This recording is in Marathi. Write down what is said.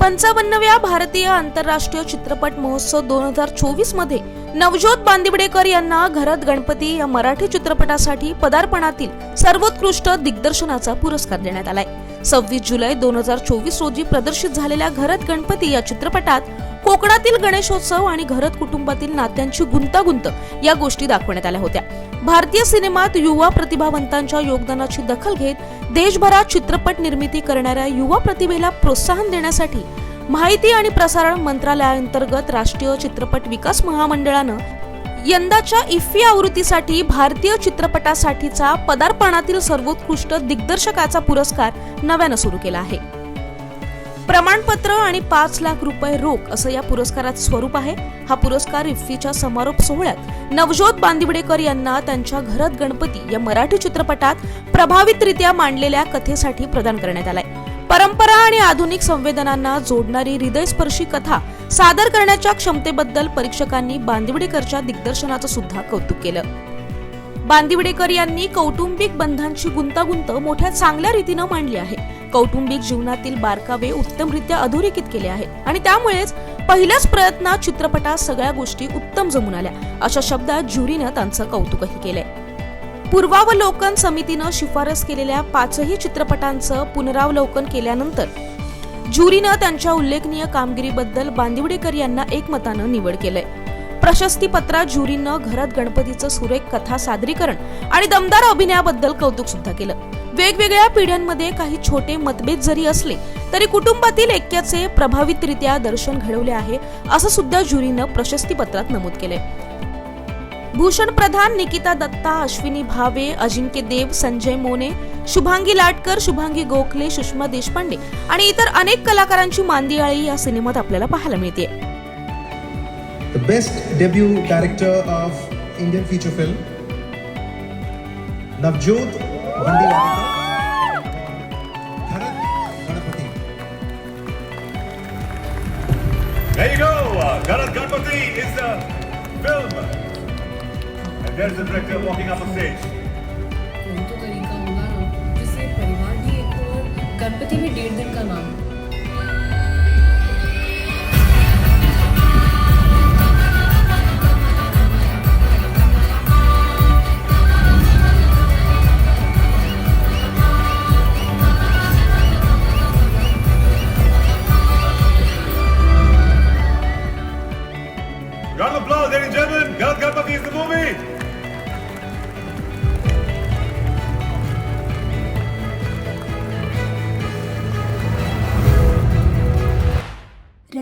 पंचावन्नव्या भारतीय आंतरराष्ट्रीय चित्रपट महोत्सव दोन हजार चोवीसमध्ये नवज्योत बांदिवडेकर यांना घरात गणपती या मराठी चित्रपटासाठी पदार्पणातील सर्वोत्कृष्ट दिग्दर्शनाचा पुरस्कार देण्यात आलाय. सव्वीस जुलै दोन हजार चोवीस रोजी प्रदर्शित झालेल्या घरात गणपती या चित्रपटात कोकणातील गणेशोत्सव आणि घरत कुटुंबातील नात्यांची गुंतागुंत या गोष्टी दाखवण्यात आल्या होत्या. भारतीय सिनेमात युवा प्रतिभावंतांच्या योगदानाची दखल घेत देशभरात चित्रपट निर्मिती करणाऱ्या युवा प्रतिभेला प्रोत्साहन देण्यासाठी माहिती आणि प्रसारण मंत्रालयाअंतर्गत राष्ट्रीय चित्रपट विकास महामंडळानं यंदाच्या इफ्फी आवृत्तीसाठी भारतीय चित्रपटासाठीचा पदार्पणातील सर्वोत्कृष्ट दिग्दर्शकाचा पुरस्कार नव्यानं सुरू केला आहे. प्रमाणपत्र आणि पाच लाख रुपये रोख असं या पुरस्काराचं स्वरूप आहे. हा पुरस्कार इफ्फीच्या समारोप सोहळ्यात नवज्योत बांदिवडेकर यांना त्यांच्या घरात गणपती या मराठी चित्रपटात प्रभावितरित्या मांडलेल्या कथेसाठी प्रदान करण्यात आलाय. परंपरा आणि आधुनिक संवेदनांना जोडणारी हृदयस्पर्शी कथा सादर करण्याच्या क्षमतेबद्दल परीक्षकांनी बांदिवडेकरच्या दिग्दर्शनाचं सुद्धा कौतुक केलं. बांदिवडेकर यांनी कौटुंबिक बंधांची गुंतागुंत मोठ्या चांगल्या रीतीनं मांडली आहे. कौटुंबिक जीवनातील बारकावे उत्तमरित्या अधोरेखित केले आहेत. आणि त्यामुळेच पहिल्याच प्रयत्नात चित्रपटात सगळ्या गोष्टी उत्तम जमून आल्या. अशा शब्दात ज्युरीनं त्यांचं कौतुकही केलंय. पूर्वावलोकन समितीनं शिफारस केलेल्या पाचही चित्रपटांचं पुनरावलोकन केल्यानंतर ज्युरीनं त्यांच्या उल्लेखनीय कामगिरीबद्दल बांदिवडेकर यांना एकमतानं निवड केलंय. प्रशस्तीपत्रात ज्युरीनं घरात गणपतीचं सुरेख कथा सादरीकरण आणि दमदार अभिनयाबद्दल कौतुक सुद्धा केलं. वेगवेगळ्या पिढ्यांमध्ये काही छोटे मतभेद जरी असले तरी कुटुंबातील ऐक्याचे प्रभावितरित्या दर्शन घडवले आहे असं सुद्धा ज्युरीनं प्रशस्तीपत्रात नमूद केले. भूषण प्रधान निकिता दत्ता अश्विनी भावे अजिंक्य देव संजय मोने शुभांगी लाटकर शुभांगी गोखले सुषमा देशपांडे आणि इतर अनेक कलाकारांची मांदियाळी या सिनेमात आपल्याला पाहायला मिळते. The best debut director of Indian feature film, Navjot Bandiwadekar. Bharat There you go. Uh, Garat Ganpati is the film. And there's the director walking up on stage. कोई तो तरीका होगा ना जिससे परिवार भी एक गणपति भी डेढ़ दिन का नाम